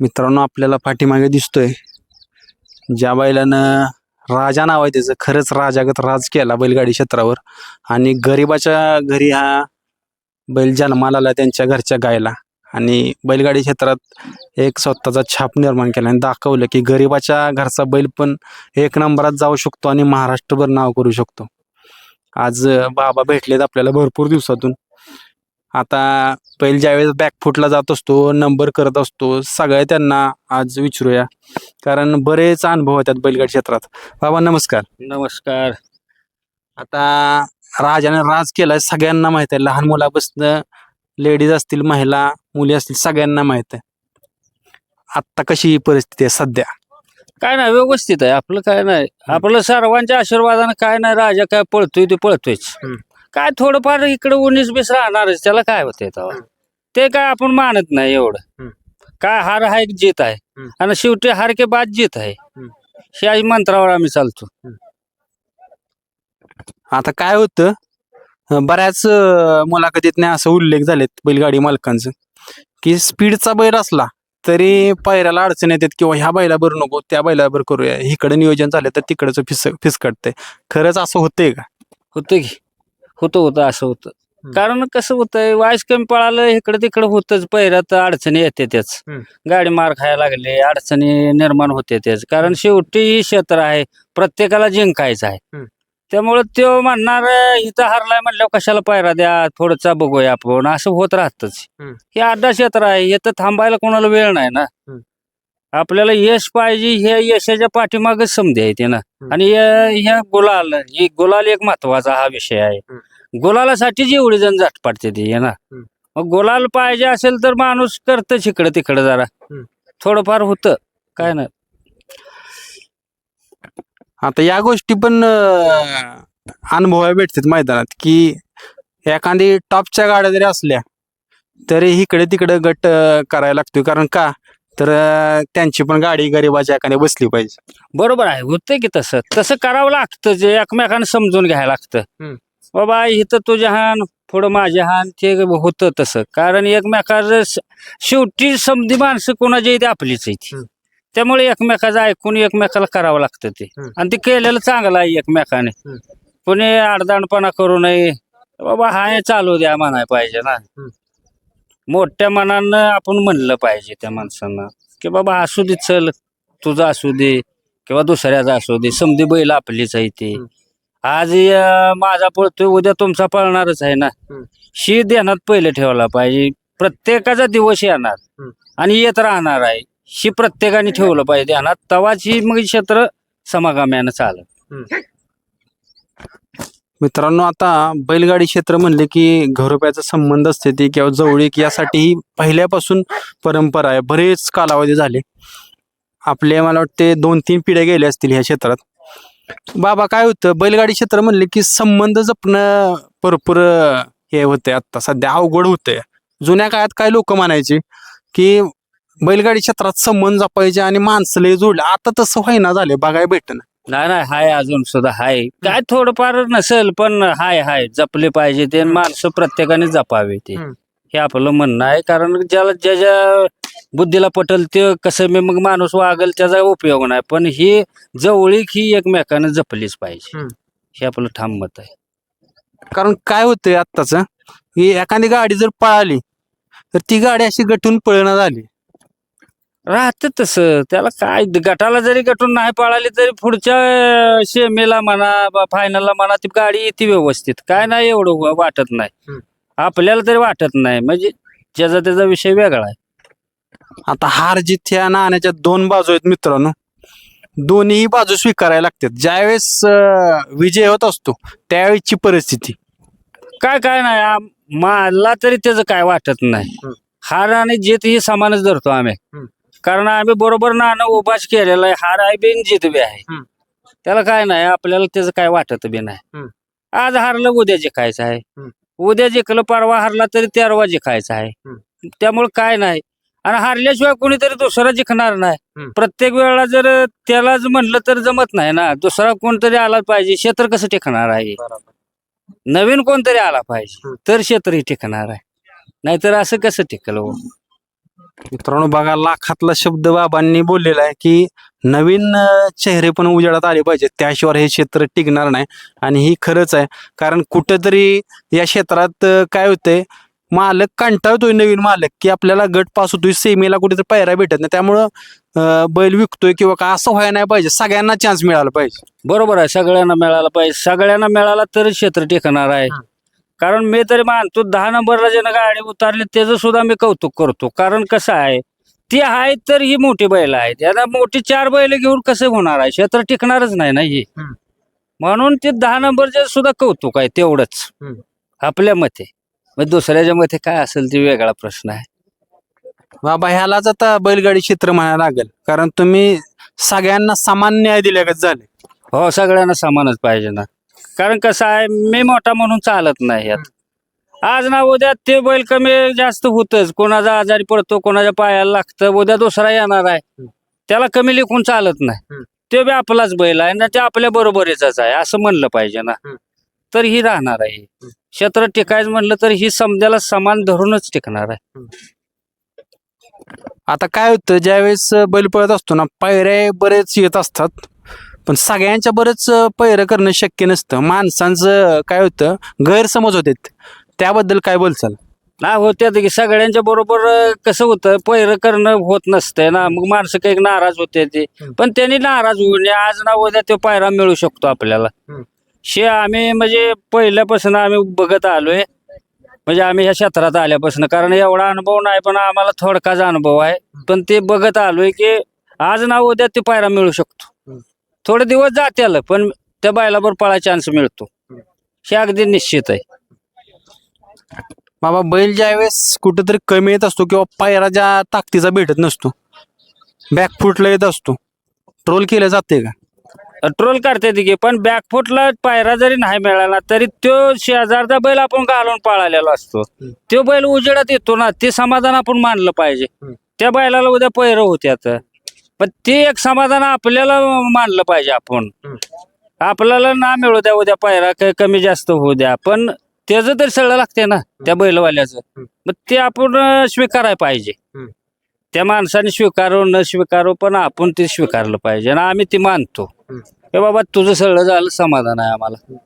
मित्रांनो आपल्याला पाठीमागे दिसतोय. ज्या बैलानं राजा नाव आहे त्याचं खरंच राजागत राज केला बैलगाडी क्षेत्रावर. आणि गरिबाच्या घरी हा बैल जन्माला आला त्यांच्या घरच्या गायला. आणि बैलगाडी क्षेत्रात एक स्वतःचा छाप निर्माण केला आणि दाखवलं की गरिबाच्या घरचा बैल पण एक नंबरात जाऊ शकतो आणि महाराष्ट्रभर नाव करू शकतो. आज बाबा भेटलेत आपल्याला भरपूर दिवसातून. आता बैल ज्यावेळेस बॅकफुटला जात असतो नंबर करत असतो सगळे त्यांना आज विचारूया. कारण बरेच अनुभव होतात बैलगाडी क्षेत्रात. बाबा नमस्कार. नमस्कार. आता राजाने राज केलाय सगळ्यांना माहीत आहे. लहान मुलापासून लेडीज असतील महिला मुली असतील सगळ्यांना माहीत आहे. आत्ता कशी परिस्थिती आहे सध्या? काय नाही व्यवस्थित आहे. आपलं काय नाही. आपलं सर्वांच्या आशीर्वादानं काय नाही राजा काय पळतोय ते पळतोयच. हम्म. काय थोडंफार इकडे उन्नीस बीस राहणारच त्याला काय होतंय तेव्हा? ते काय आपण मानत नाही एवढं. काय हार हा एक जीत आहे. आणि शेवटी हार के बाद जीत आहे. हे. आई मंत्रावर आम्ही चालतो. आता काय होतं बऱ्याच मुलाखतीत असं उल्लेख झालेत बैलगाडी मालकांचं की स्पीडचा बैल असला तरी पायऱ्याला अडचण येतात किंवा ह्या बैलाबर नको त्या बैलाबर करूया इकडे नियोजन झालं तर तिकडचं फिस फिसकटतंय खरंच असं होतंय का? होतं की. होतं होतं असं होतं. कारण कसं होतंय वायस कमी पळालं इकडे तिकडे होतच पहिल्यात अडचणी येते त्याच. गाडी मार खायला लागले अडचणी निर्माण होते त्याच कारण शेवटी ही क्षेत्र आहे प्रत्येकाला जिंकायचं आहे. त्यामुळे तो म्हणणार इथं हारलाय म्हणल्यावर कशाला पायरा द्या थोडंचा बघूया आपण असं होत राहतच. हे अड्डा क्षेत्र आहे इथं थांबायला कोणाला वेळ नाही ना. आपल्याला यश पाहिजे हे यशाच्या पाठीमागच समजे आहे ना. आणि या- ह्या गुलाल ही गुलाल एक महत्त्वाचा हा विषय आहे. गुलालासाठीच एवढी जण जाट पडते ती ना. मग गुलाल पाहिजे असेल तर माणूस करतच इकडं तिकडं जरा. थोडंफार होतं काय नाही. आता या गोष्टी पण अनुभवायला भेटतात मैदानात की एखादी टॉपच्या गाड्या जरी असल्या तरी इकडे तिकडे गट करायला लागतोय. कारण का? तर अं, त्यांची पण गाडी गरिबाच्या एखाद्या बसली पाहिजे. बरोबर आहे. होतंय की तसं. तसं करावं लागतं जे एकमेकांना समजून घ्यायला लागतं. हम्म. बाबा इथं तुझे हान पुढं माझे हान ते होतं तसं. कारण एकमेकाचं स- शेवटी समधी माणसं कोणाच्या इथे आपलीच आहे ती हम्म. त्यामुळे एकमेकाचं ऐकून एकमेकाला करावं लागतं ते. हम्म. आणि ते केलेलं चांगलं आहे एकमेकाने. हम्म. कोणी अडदाणपणा करू नये. बाबा हा हे चालू द्या म्हणाय पाहिजे ना. मोठ्या मनानं आपण म्हणलं पाहिजे त्या माणसांना की बाबा असू दे चल तुझं असू दे किंवा दुसऱ्याचा असू दे समधी बैल आपलीच आहे ते. आज माझा पळतोय उद्या तुमचा पळणारच आहे ना. शी ध्यानात पहिले ठेवला पाहिजे. प्रत्येकाचा दिवस येणार. आणि येत राहणार आहे. शी प्रत्येकाने ठेवलं पाहिजे ध्यानात. तवाच मग क्षेत्र समागाम्यानं चालत. मित्रांनो आता बैलगाडी क्षेत्र म्हणले की घरोप्याचा संबंध असते ती किंवा जवळीक यासाठी ही पहिल्यापासून परंपरा आहे. बरेच कालावधी झाले. आपले मला वाटते दोन तीन पिढ्या गेल्या असतील ह्या क्षेत्रात. बाबा काय होतं? बैलगाडी क्षेत्र म्हणले की संबंध जपणं भरपूर हे होते आता. सध्या अवघड होतंय. जुन्या काळात काय लोक म्हणायचे की बैलगाडी क्षेत्रात संबंध जपायचे आणि माणसं लय जोडले. आता तसं व्हायना झाले बघाय भेटणं. नाही नाही हाय अजून सुद्धा हाय. काय थोडंफार नसेल पण हाय हाय जपले पाहिजे ते. माणसं प्रत्येकाने जपावे ते. हम्म. हे आपलं म्हणणं आहे. कारण ज्याला ज्या ज्या बुद्धीला पटल ते कसं मी मग माणूस वागल त्याचा उपयोग नाही. पण ही जवळीक ही एकमेकानं जपलीच पाहिजे. हम्म. हे आपलं ठाम मत आहे. कारण काय होतंय आत्ताच? की एखादी गाडी जर पळाली तर ती गाडी अशी गटून पळणं झाली. राहतं तसं. त्याला काय गटाला जरी गटून नाही पळाली तरी पुढच्या शेमीला म्हणा फायनलला म्हणा ती गाडी येते व्यवस्थित. काय नाही एवढं वाटत नाही. आपल्याला तरी वाटत नाही. म्हणजे ज्याचा त्याचा विषय वेगळा आहे. आता हार जित ह्या नाण्याच्या दोन बाजू आहेत मित्रांनो. दोन्ही बाजू स्वीकारायला लागतात. ज्यावेळेस अं, विजय होत असतो त्यावेळेसची परिस्थिती. काय काय नाही. आम- मला तरी त्याचं काय वाटत नाही. हम्म. हार आणि जीत ही समानच धरतो आम्ही. हम्म. कारण आम्ही बरोबर नाणं उभाच केलेलं आहे हार आहे बी आणि जीत बी आहे हम्म. त्याला काय नाही आपल्याला त्याचं काय वाटत बी नाही हम्म. आज हारलं उद्या जिंकायचं आहे हम्म. उद्या जिंकलं परवा हारला तरी तेरवा जिंकायचं आहे. त्यामुळे काय नाही आणि हारल्याशिवाय कोणीतरी दुसरा जिंकणार नाही हम्म. प्रत्येक वेळेला जर त्यालाच म्हणलं तर जमत नाही ना दुसरा कोणतरी आला पाहिजे क्षेत्र कसं टिकणार आहे नवीन कोणतरी आला पाहिजे हम्म. तर क्षेत्र ही टिकणार आहे नाहीतर असं कसं टिकल हो मित्रांनो बघा लाखातला शब्द बाबांनी बोललेला आहे की नवीन चेहरे पण उजेडात आले पाहिजेत. त्याशिवाय हे क्षेत्र टिकणार नाही. आणि ही खरंच आहे. कारण कुठंतरी या क्षेत्रात काय होतंय? मालक कंटाळतोय नवीन मालक की आपल्याला गट पास होतोय सेमीला कुठेतरी पायऱ्या भेटत नाही. त्यामुळं बैल विकतोय किंवा का असं व्हायला नाही पाहिजे. सगळ्यांना चान्स मिळाला पाहिजे. बरोबर आहे. सगळ्यांना मिळाला पाहिजे. सगळ्यांना मिळाला तरच क्षेत्र टिकणार आहे. कारण मी तरी मानतो दहा नंबरला ज्यानं गाडी उतारली त्याचं सुद्धा मी कौतुक करतो. कारण कसं आहे ती आहे तर ही मोठी बैल आहेत याला मोठी चार बैल घेऊन कसं होणार आहे? क्षेत्र टिकणारच नाही ना ही. हम्म. म्हणून ते दहा नंबरचे सुद्धा कौतुक आहे तेवढंच. हम्म. आपल्या मते. मग दुसऱ्याच्या मते काय असेल ते वेगळा प्रश्न आहे. बाबा ह्यालाच आता बैलगाडी क्षेत्र म्हणायला लागेल. कारण तुम्ही सगळ्यांना समान न्याय दिल्यागत झाले. हो सगळ्यांना समानच पाहिजे ना. कारण कसं आहे मी मोठा म्हणून चालत नाही यात. आज ना उद्या ते बैल कमी जास्त होतच. कोणाचा आजारी पडतो कोणाच्या पायाला लागतं उद्या दुसरा येणार आहे. त्याला कमी लिखून चालत नाही. ते बी आपलाच बैल आहे ना ते आपल्या बरोबरीचाच आहे असं म्हणलं पाहिजे ना. तर ही राहणार आहे. क्षेत्र टिकायचं म्हणलं तर ही समजायला समान धरूनच टिकणार आहे. आता काय होतं ज्यावेळेस बैल पळत असतो ना पायऱ्या बरेच येत असतात. पण सगळ्यांच्या बरेच पैरं करणं शक्य नसतं. माणसांचं काय होतं गैरसमज होते त्याबद्दल काय बोलचाल? ना होते की सगळ्यांच्या बरोबर कसं होतं पैर करणं होत नसतंय ना. मग माणसं काही नाराज होते ते. पण त्यांनी नाराज होऊ नये आज ना उद्या तो पायरा मिळू शकतो आपल्याला. शे आम्ही म्हणजे पहिल्यापासून आम्ही बघत आलोय. म्हणजे आम्ही ह्या क्षेत्रात आल्यापासून. कारण एवढा अनुभव नाही पण आम्हाला थोडकाच अनुभव आहे. पण ते बघत आलोय की आज ना उद्या ते पायरा मिळू शकतो. थोडे दिवस जात्याल पण त्या बायलावर पळा चान्स मिळतो. हे अगदी निश्चित आहे. बाबा बैल ज्यावेळेस कुठेतरी कमी येत असतो किंवा पायरा ज्या ताकदीचा भेटत नसतो बॅकफुटला येत असतो ट्रोल केलं जाते का? ट्रोल करते की पण बॅकफुटला पायरा जरी नाही मिळाला तरी तो शेजारचा बैल आपण घालून पाळलेला असतो. तो बैल उजेडात येतो ना ते समाधान आपण मानलं पाहिजे. त्या बैलाला उद्या पैर होत्यात. पण ते एक समाधान आपल्याला मानलं पाहिजे आपण. आपल्याला ना मिळू द्या उद्या पायरा काही कमी जास्त होऊ द्या पण त्याचं तरी सगळं लागते ना त्या बैलवाल्याचं. मग ते आपण अं, स्वीकारायला पाहिजे. त्या माणसाने स्वीकारो न स्वीकारो पण आपण ते स्वीकारलं पाहिजे आणि आम्ही ते मानतो. हे बाबा तुझं सगळं झालं समाधान आहे आम्हाला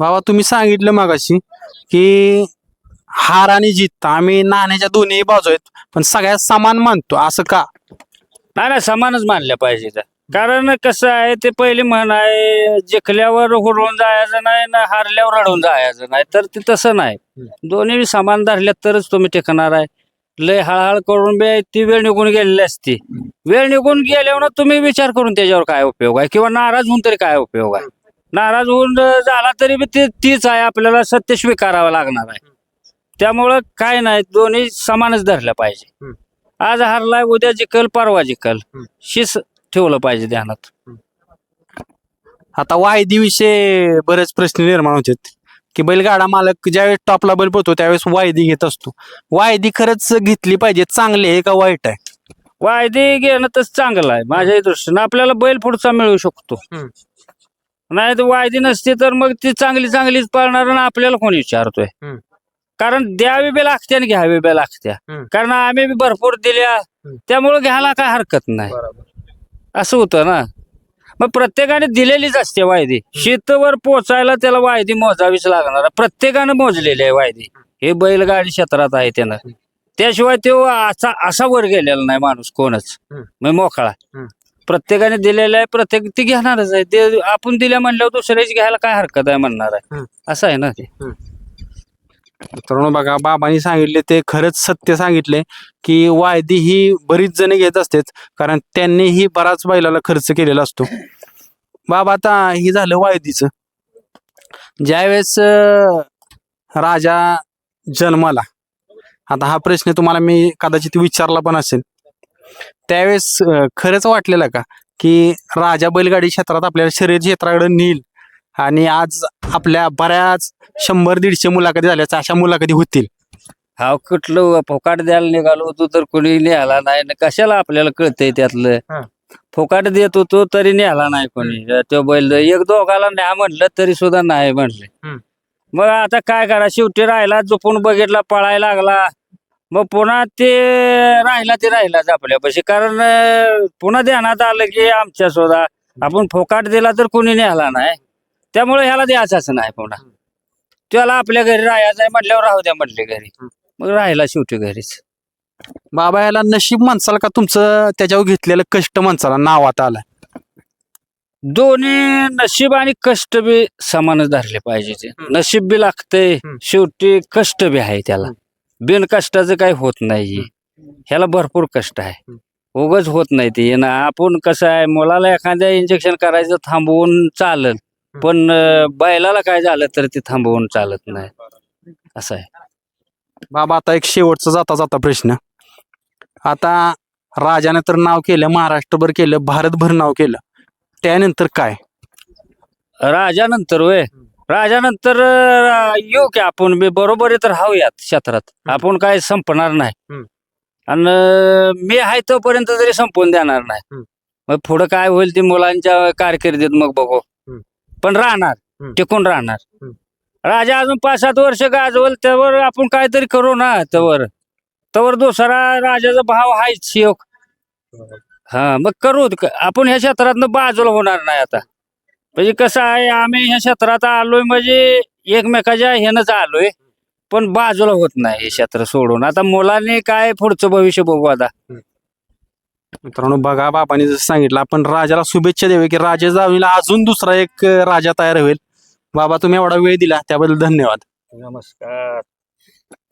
बाबा तुम्ही सांगितलं मागाशी की हार आणि जीत आम्ही नाण्याच्या दोन्ही बाजू आहेत पण सगळ्यात समान मानतो असं का नाही नाही समानच मानल्या पाहिजे त्या. कारण कसं आहे ते पहिली म्हण आहे जिंकल्यावर हुरवून जायचं नाही ना हारल्यावर रडून जायचं नाही. तर ते तसं नाही. दोन्ही समान धरल्या तरच तुम्ही टिकणार आहे. लय हळहळ करून बी ती वेळ निघून गेलेली असती. वेळ निघून गेल्यावर तुम्ही विचार करून त्याच्यावर काय उपयोग आहे? किंवा नाराज होऊन तरी काय उपयोग आहे? नाराज होऊन झाला तरी बी ते तीच आहे आपल्याला सत्य स्वीकारावं लागणार आहे. त्यामुळं काय नाही दोन्ही समानच धरल्या पाहिजे. आज हारलाय उद्या जिकल परवा जिकल. शिस ठेवलं पाहिजे ध्यानात. आता वायदी विषयी बरेच प्रश्न निर्माण होतात. की बैलगाडा मालक ज्यावेळेस टॉपला बैल पळतो त्यावेळेस वायदी घेत असतो. वायदी खरंच घेतली पाहिजे चांगली आहे का वाईट आहे? वायदे घेणं तर चांगलं आहे माझ्या दृष्टीनं. आपल्याला बैल पुढचा मिळू शकतो. नाही तर वायदी नसते तर मग ती चांगली चांगलीच पाळणार आणि आपल्याला कोण विचारतोय. कारण द्यावी बी लागते आणि घ्यावी बी लागत्या हम्म. कारण आम्ही बी भरपूर दिल्या त्यामुळे घ्यायला काय हरकत नाही. असं होतं ना. मग प्रत्येकाने दिलेलीच असते वायदी. शेतवर पोचायला त्याला वायदी मोजावीच लागणार. प्रत्येकाने मोजलेली आहे वायदी. हे बैलगाडी क्षेत्रात आहे त्यानं. त्याशिवाय तो असा असा वर गेलेला नाही माणूस कोणच. हम्म. मग मोकळा. हम्म. प्रत्येकाने दिलेलं आहे प्रत्येक ती घेणारच आहे. ते आपण दिल्या म्हणल्यावर दुसऱ्याची घ्यायला काय हरकत आहे म्हणणार आहे. हम्म. असं आहे ना ते. मित्रांनो बघा बाबांनी सांगितले ते खरंच सत्य सांगितले की वायदी ही बरीच जण घेत असतेच कारण त्यांनीही बराच बैलाला खर्च केलेला असतो. बाबा आता ही झालं वायदीचं. ज्यावेळेस राजा जन्माला आता हा प्रश्न तुम्हाला मी कदाचित विचारला पण असेल. त्यावेळेस खरंच वाटलेलं का की राजा बैलगाडी क्षेत्रात आपल्याला शरीर क्षेत्राकडे नेईल? आणि आज आपल्या बऱ्याच शंभर दीडशे मुलाखती झाल्याच्या अशा मुलाखती होतील. हा कुठलं फोकाट द्यायला निघालो होतो तर कोणी न्यायला नाही. न कशाला आपल्याला कळतंय हा. त्यातलं फोकाट देत होतो तरी न्यायला नाही कोणी. तो बैल एक दोघाला न्या म्हटलं तरी सुद्धा नाही म्हटले. हम्म. मग आता काय करा शेवटी राहिला झोपून बघितला पळायला लागला. मग पुन्हा ते राहिला ते राहिलाच आपल्यापाशी. कारण अं, पुन्हा ध्यानात आलं की आमच्या सुद्धा. आपण फोकाट दिला तर कोणी न्याला नाही. त्यामुळे ह्याला द्यायचाच नाही पुन्हा. त्याला आपल्या घरी राहायचं आहे म्हटल्यावर राहू द्या म्हटले घरी. मग राहिला शेवटी घरीच. बाबा याला नशीब माणसाला का तुमचं त्याच्यावर घेतलेलं कष्ट माणसाला नावात आलं दोन्ही नशीब आणि कष्ट बी समानच धरले पाहिजे ते. नशीब बी लागतंय. शेवटी कष्ट बी आहे त्याला. बिन कष्टाचं काही होत नाही. ह्याला भरपूर कष्ट आहे. उगच होत नाही ते. ना आपण कसं आहे मुलाला एखाद्या इंजेक्शन करायचं थांबवून चालल. पण अं, बैलाला काय झालं तर ते थांबवून चालत नाही. असं आहे. बाबा आता एक शेवटचा जाता जाता प्रश्न. आता राजाने तर नाव केलं महाराष्ट्रभर केलं भारतभर नाव केलं. त्यानंतर काय? राजानंतर वय राजानंतर अं, येऊ की आपण बी बरोबर तर हाऊयात क्षेत्रात. आपण काय संपणार नाही. हम्म. आणि अं, मी आहे तोपर्यंत तरी संपवून देणार नाही. हम्म. मग पुढं काय होईल ते मुलांच्या कारकिर्दीत मग बघू. पण राहणार हम्म. टिकून राहणार. राजा अजून पाच सात वर्ष गाजवल त्यावर आपण काहीतरी करू ना त्यावर. त्यावर दुसरा राजाचा भाव आहेच योग हा मग करू आपण ह्या क्षेत्रातनं बाजूला होणार नाही आता. म्हणजे कसं आहे आम्ही ह्या क्षेत्रात आलोय म्हणजे एकमेकाच्या ह्यानंच आलोय पण बाजूला होत नाही हे क्षेत्र सोडून. आता मुलांनी काय पुढचं भविष्य बघू आता? मित्रांनो बघा बाबांनी जसं सांगितलं आपण राजाला शुभेच्छा देऊ की राजा जावीला अजून दुसरा एक राजा तयार होईल. बाबा तुम्ही एवढा वेळ दिला त्याबद्दल धन्यवाद. नमस्कार.